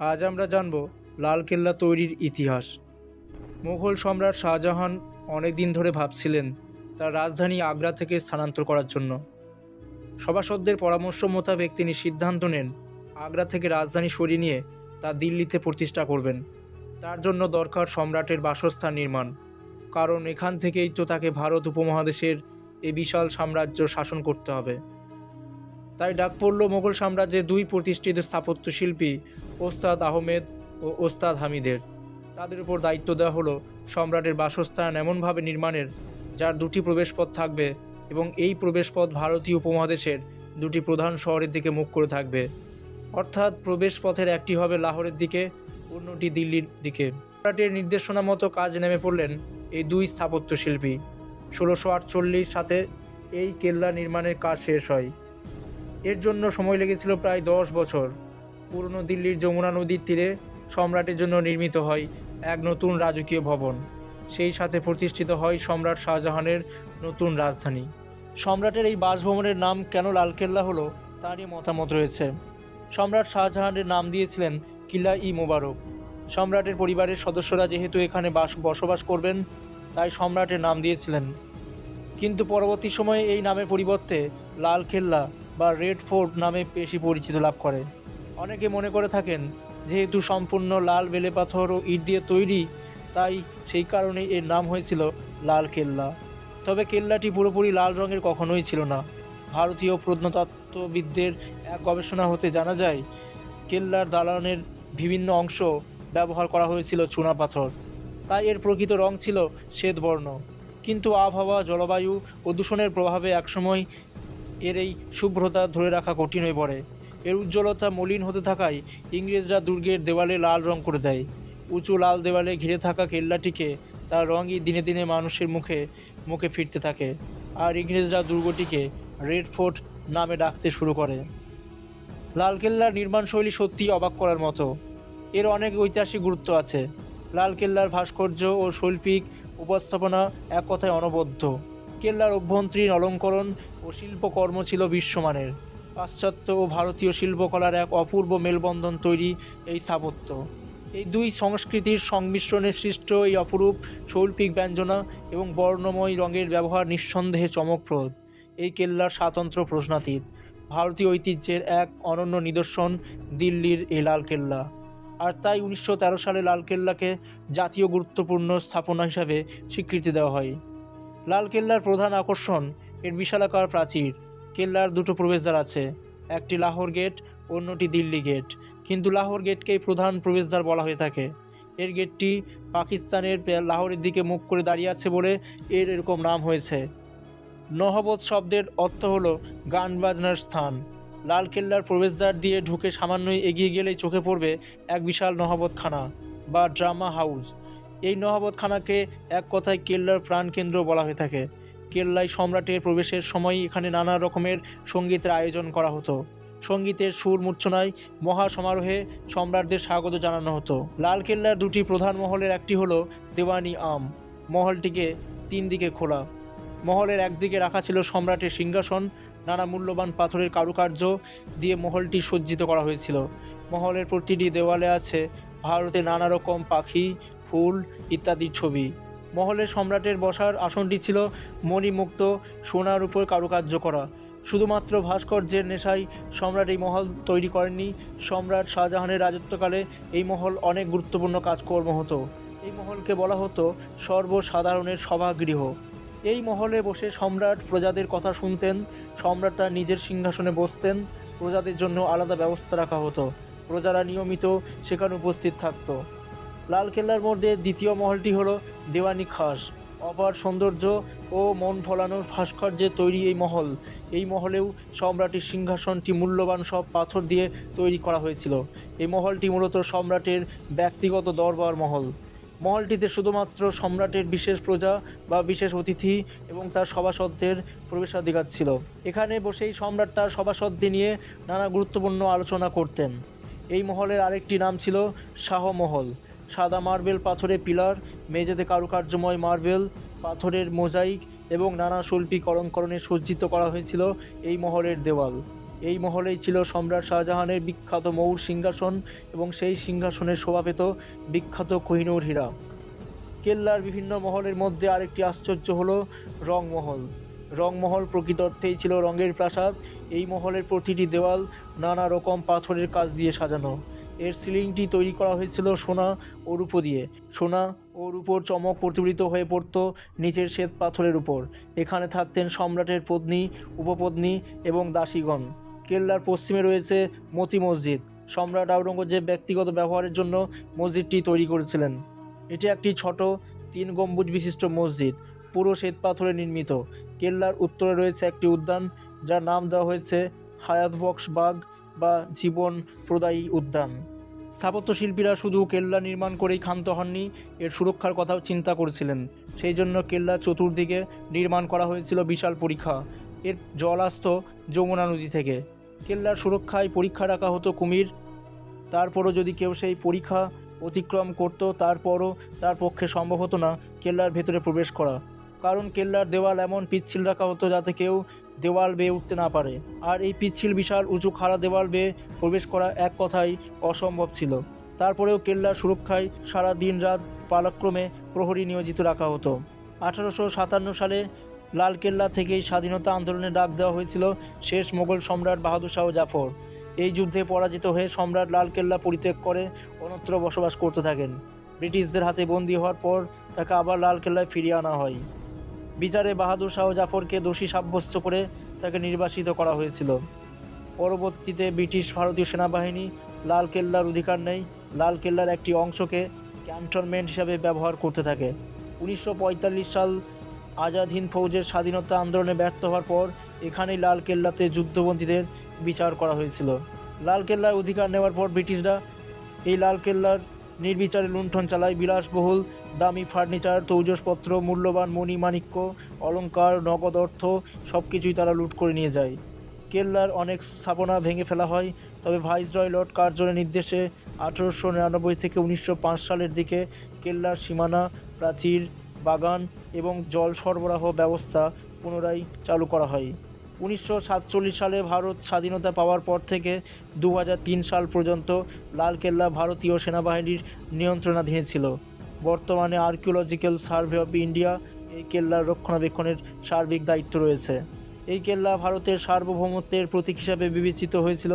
আজ আমরা জানব লালকেল্লা তৈরির ইতিহাস। মুঘল সম্রাট শাহজাহান অনেক দিন ধরে ভাবছিলেন তার রাজধানী আগ্রা থেকে স্থানান্তর করার জন্য। সভাসদদের পরামর্শ মোতাবেক তিনি সিদ্ধান্ত নেন, আগ্রা থেকে রাজধানী সরিয়ে নিয়ে তা দিল্লিতে প্রতিষ্ঠা করবেন। তার জন্য দরকার সম্রাটের বাসস্থান নির্মাণ। কারণ এখান থেকেই তো তাকে ভারত উপমহাদেশের এ বিশাল সাম্রাজ্য শাসন করতে হবে। তাই ডাক পড়ল মোগল সাম্রাজ্যের দুই প্রতিষ্ঠিত স্থাপত্য শিল্পী ওস্তাদ আহমেদ ও ওস্তাদ হামিদের। তাদের উপর দায়িত্ব দেওয়া হলো সম্রাটের বাসস্থান এমনভাবে নির্মাণের, যার দুটি প্রবেশপথ থাকবে এবং এই প্রবেশপথ ভারতীয় উপমহাদেশের দুটি প্রধান শহরের দিকে মুখ করে থাকবে। অর্থাৎ প্রবেশপথের একটি হবে লাহোরের দিকে, অন্যটি দিল্লির দিকে। সম্রাটের নির্দেশনা মতো কাজ নেমে পড়লেন এই দুই স্থাপত্য শিল্পী ষোলোশো আটচল্লিশ সাথে এই কেল্লা নির্মাণের কাজ শেষ হয়। এর জন্য সময় লেগেছিল প্রায় দশ বছর। পুরনো দিল্লির যমুনা নদীর তীরে সম্রাটের জন্য নির্মিত হয় এক নতুন রাজকীয় ভবন। সেই সাথে প্রতিষ্ঠিত হয় সম্রাট শাহজাহানের নতুন রাজধানী। সম্রাটের এই বাসভবনের নাম কেন লালকেল্লা হলো তা নিয়ে মতামত রয়েছে। সম্রাট শাহজাহানের নাম দিয়েছিলেন কিল্লা ই মোবারক। সম্রাটের পরিবারের সদস্যরা যেহেতু এখানে বাস বসবাস করবেন, তাই সম্রাটের নাম দিয়েছিলেন। কিন্তু পরবর্তী সময়ে এই নামের পরিবর্তে লালকেল্লা বা রেড ফোর্ট নামে বেশি পরিচিত লাভ করে। অনেকে মনে করে থাকেন, যেহেতু সম্পূর্ণ লাল বেলে পাথর ও ইট দিয়ে তৈরি, তাই সেই কারণে এর নাম হয়েছিল লাল কেল্লা। তবে কেল্লাটি পুরোপুরি লাল রঙের কখনোই ছিল না। ভারতীয় প্রত্নতত্ত্ববিদদের এক গবেষণা হতে জানা যায়, কেল্লার দালানের বিভিন্ন অংশ ব্যবহার করা হয়েছিল চুনা পাথর। তাই এর প্রকৃত রং ছিল শ্বেতবর্ণ। কিন্তু আবহাওয়া, জলবায়ু ও দূষণের প্রভাবে একসময় এর এই শুভ্রতা ধরে রাখা কঠিন হয়ে পড়ে। এর উজ্জ্বলতা মলিন হতে থাকায় ইংরেজরা দুর্গের দেওয়ালে লাল রং করে দেয়। উঁচু লাল দেওয়ালে ঘিরে থাকা কেল্লাটিকে তার রঙই দিনে দিনে মানুষের মুখে মুখে ফিরতে থাকে। আর ইংরেজরা দুর্গটিকে রেড ফোর্ট নামে ডাকতে শুরু করে। লালকেল্লার নির্মাণশৈলী সত্যিই অবাক করার মতো। এর অনেক ঐতিহাসিক গুরুত্ব আছে। লালকেল্লার ভাস্কর্য ও শৈল্পিক উপস্থাপনা এক কথায় অনবদ্য। কেল্লার অভ্যন্তরীণ অলঙ্করণ ও শিল্পকর্ম ছিল বিশ্বমানের। পাশ্চাত্য ও ভারতীয় শিল্পকলার এক অপূর্ব মেলবন্ধন তৈরি এই স্থাপত্য। এই দুই সংস্কৃতির সংমিশ্রণে সৃষ্ট এই অপরূপ শৈল্পিক ব্যঞ্জনা এবং বর্ণময় রঙের ব্যবহার নিঃসন্দেহে চমকপ্রদ। এই কেল্লার স্বাতন্ত্র্য প্রশ্নাতীত। ভারতীয় ঐতিহ্যের এক অনন্য নিদর্শন দিল্লির এই লালকেল্লা। আর তাই উনিশশো তেরো সালে লালকেল্লাকে জাতীয় গুরুত্বপূর্ণ স্থাপনা হিসাবে স্বীকৃতি দেওয়া হয়। লালকেল্লার প্রধান আকর্ষণ এর বিশালাকার প্রাচীর। কেল্লার দুটো প্রবেশদ্বার আছে, একটি লাহোর গেট, অন্যটি দিল্লি গেট। কিন্তু লাহোর গেটকেই প্রধান প্রবেশদ্বার বলা হয়ে থাকে। এর গেটটি পাকিস্তানের লাহোরের দিকে মুখ করে দাঁড়িয়ে আছে বলে এর এরকম নাম হয়েছে। নহবত শব্দের অর্থ হলো গান বাজনার স্থান। লালকেল্লার প্রবেশদ্বার দিয়ে ঢুকে সামান্যই এগিয়ে গেলেই চোখে পড়বে এক বিশাল নহবতখানা বা ড্রামা হাউস। এই নহবতখানাকে এক কথায় কেল্লার প্রাণকেন্দ্র বলা হয়ে থাকে। কেল্লায় সম্রাটের প্রবেশের সময় এখানে নানা রকমের সঙ্গীতের আয়োজন করা হতো। সঙ্গীতের সুর মূর্ছনায় মহা সমারোহে সম্রাটদের স্বাগত জানানো হতো। লালকেল্লার দুটি প্রধান মহলের একটি হলো দেওয়ানি আম। মহলটিকে তিন দিকে খোলা। মহলের একদিকে রাখা ছিল সম্রাটের সিংহাসন, নানা মূল্যবান পাথরের কারুকার্য দিয়ে মহলটি সজ্জিত করা হয়েছিল। মহলের প্রতিটি দেওয়ালে আছে ভারতে নানা রকম পাখি, ফুল ইত্যাদির ছবি। মহলের সম্রাটের বসার আসনটি ছিল মণিমুক্ত, সোনার উপর কারুকার্য করা। শুধুমাত্র ভাস্কর্যের নেশায় সম্রাট এই মহল তৈরি করেননি। সম্রাট শাহজাহানের রাজত্বকালে এই মহল অনেক গুরুত্বপূর্ণ কাজকর্ম হতো। এই মহলকে বলা হতো সর্বসাধারণের সভাগৃহ। এই মহলে বসে সম্রাট প্রজাদের কথা শুনতেন, সম্রাট তার নিজের সিংহাসনে বসতেন, প্রজাদের জন্য আলাদা ব্যবস্থা রাখা হতো। প্রজারা নিয়মিত সেখানে উপস্থিত থাকতো। লালকেল্লার মধ্যে দ্বিতীয় মহলটি হলো দেওয়ানি খাস। অপার সৌন্দর্য ও মন ফলানোর ভাস্কর্যে তৈরি এই মহল। এই মহলেও সম্রাটের সিংহাসনটি মূল্যবান সব পাথর দিয়ে তৈরি করা হয়েছিল। এই মহলটি মূলত সম্রাটের ব্যক্তিগত দরবার মহল। মহলটিতে শুধুমাত্র সম্রাটের বিশেষ প্রজা বা বিশেষ অতিথি এবং তার সভাসদদের প্রবেশাধিকার ছিল। এখানে বসেই সম্রাট তার সভাসদদের নিয়ে নানা গুরুত্বপূর্ণ আলোচনা করতেন। এই মহলের আরেকটি নাম ছিল শাহমহল সাদা মার্বেল, পাথরের পিলার, মেঝেতে কারুকার্যময় মার্বেল, পাথরের মোজাইক এবং নানা শৈল্পিক অলঙ্করণে সজ্জিত করা হয়েছিল এই মহলের দেওয়াল। এই মহলেই ছিল সম্রাট শাহজাহানের বিখ্যাত মৌর সিংহাসন এবং সেই সিংহাসনের শোভা পেত বিখ্যাত কোহিনূর হীরা। কেল্লার বিভিন্ন মহলের মধ্যে আরেকটি আশ্চর্য হলো রংমহল। রংমহল প্রকৃত অর্থেই ছিল রঙের প্রাসাদ। এই মহলের প্রতিটি দেওয়াল নানা রকম পাথরের কাজ দিয়ে সাজানো। এর সিলিংটি তৈরি করা হয়েছিল সোনা ও রূপো দিয়ে। সোনা ও রূপোর চমক প্রতিফলিত হয়ে পড়ত নিচের শ্বেত পাথরের উপর। এখানে থাকতেন সম্রাটের পত্নী, উপপত্নী এবং দাসীগণ। কেল্লার পশ্চিমে রয়েছে মতি মসজিদ। সম্রাট আওরঙ্গজেব ব্যক্তিগত ব্যবহারের জন্য মসজিদটি তৈরি করেছিলেন। এটি একটি ছোট, তিন গম্বুজ বিশিষ্ট মসজিদ, পুরো শ্বেত পাথরে নির্মিত। কেল্লার উত্তরে রয়েছে একটি উদ্যান, যার নাম দেওয়া হয়েছে হায়াত বক্স বা জীবন প্রদায়ী উদ্যান। স্থাপত্য শিল্পীরা শুধু কেল্লা নির্মাণ করেই ক্ষান্ত হননি, এর সুরক্ষার কথাও চিন্তা করেছিলেন। সেই জন্য কেল্লা চতুর্দিকে নির্মাণ করা হয়েছিল বিশাল পরীক্ষা। এর জল আসত যমুনা নদী থেকে। কেল্লার সুরক্ষায় পরীক্ষা রাখা হতো কুমির। তারপরও যদি কেউ সেই পরীক্ষা অতিক্রম করত, তারপরও তার পক্ষে সম্ভব হতো না কেল্লার ভেতরে প্রবেশ করা। কারণ কেল্লার দেওয়াল এমন পিচ্ছিল রাখা হতো যাতে কেউ দেওয়াল বেয়ে উঠতে না পারে। আর এই পিচ্ছিল বিশাল উঁচু খাড়া দেওয়াল বেয়ে প্রবেশ করা এক কথাই অসম্ভব ছিল। তারপরেও কেল্লার সুরক্ষায় সারা দিন রাত পালাক্রমে প্রহরী নিয়োজিত রাখা হতো। আঠারোশো সাতান্ন সালে লালকেল্লা থেকেই স্বাধীনতা আন্দোলনে ডাক দেওয়া হয়েছিল শেষ মোগল সম্রাট বাহাদুর শাহ জাফর। এই যুদ্ধে পরাজিত হয়ে সম্রাট লালকেল্লা পরিত্যাগ করে অন্যত্র বসবাস করতে থাকেন। ব্রিটিশদের হাতে বন্দী হওয়ার পর তাকে আবার লালকেল্লায় ফিরিয়ে আনা হয়। বিচারে বাহাদুর শাহ জাফরকে দোষী সাব্যস্ত করে তাকে নির্বাসিত করা হয়েছিল। পরবর্তীতে ব্রিটিশ ভারতীয় সেনাবাহিনী লালকেল্লার অধিকার নেই লালকেল্লার একটি অংশকে ক্যান্টনমেন্ট হিসাবে ব্যবহার করতে থাকে। উনিশশো পঁয়তাল্লিশ সাল আজাদ হিন্দ ফৌজের স্বাধীনতা আন্দোলনে ব্যর্থ হওয়ার পর এখানেই লালকেল্লাতে যুদ্ধবন্দীদের বিচার করা হয়েছিল। লালকেল্লার অধিকার নেওয়ার পর ব্রিটিশরা এই লালকেল্লার নির্বিচারে লুণ্ঠন চালায় বিলাসবহুল, দামি ফার্নিচার, তৌজসপত্র, মূল্যবান মণি মাণিক্য, অলংকার, নগদ অর্থ সব কিছুই তারা লুট করে নিয়ে যায়। কেল্লার অনেক স্থাপনা ভেঙে ফেলা হয়, তবে ভাইসরয় লর্ড কার্জনের নির্দেশে আঠেরোশো নিরানব্বই থেকে উনিশশো পাঁচ সালের দিকে কেল্লার সীমানা, প্রাচীর, বাগান এবং জল সরবরাহ ব্যবস্থা পুনরায় চালু করা হয়। উনিশশো সাতচল্লিশ সালে ভারত স্বাধীনতা পাওয়ার পর থেকে দু হাজার তিন সাল পর্যন্ত লালকেল্লা ভারতীয় সেনাবাহিনীর নিয়ন্ত্রণাধীনে ছিল। বর্তমানে আর্কিওলজিক্যাল সার্ভে অব ইন্ডিয়া এই কেল্লার রক্ষণাবেক্ষণের সার্বিক দায়িত্ব রয়েছে। এই কেল্লা ভারতের সার্বভৌমত্বের প্রতীক হিসাবে বিবেচিত হয়েছিল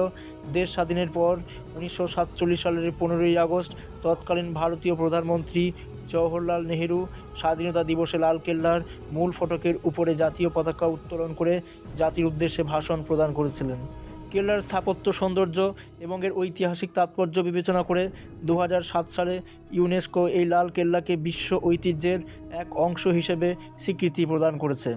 দেশ স্বাধীনের পর। উনিশশো সাতচল্লিশ সালের পনেরোই আগস্ট তৎকালীন ভারতীয় প্রধানমন্ত্রী জওহরলাল নেহেরু স্বাধীনতা দিবসে লালকেল্লার মূল ফটকের উপরে জাতীয় পতাকা উত্তোলন করে জাতির উদ্দেশ্যে ভাষণ প্রদান করেছিলেন। কেল্লার স্থাপত্য সৌন্দর্য এবং এর ঐতিহাসিক তাৎপর্য বিবেচনা করে দু হাজার সাত সালে ইউনেস্কো এই লাল কেল্লাকে বিশ্ব ঐতিহ্যের এক অংশ হিসেবে স্বীকৃতি প্রদান করেছে।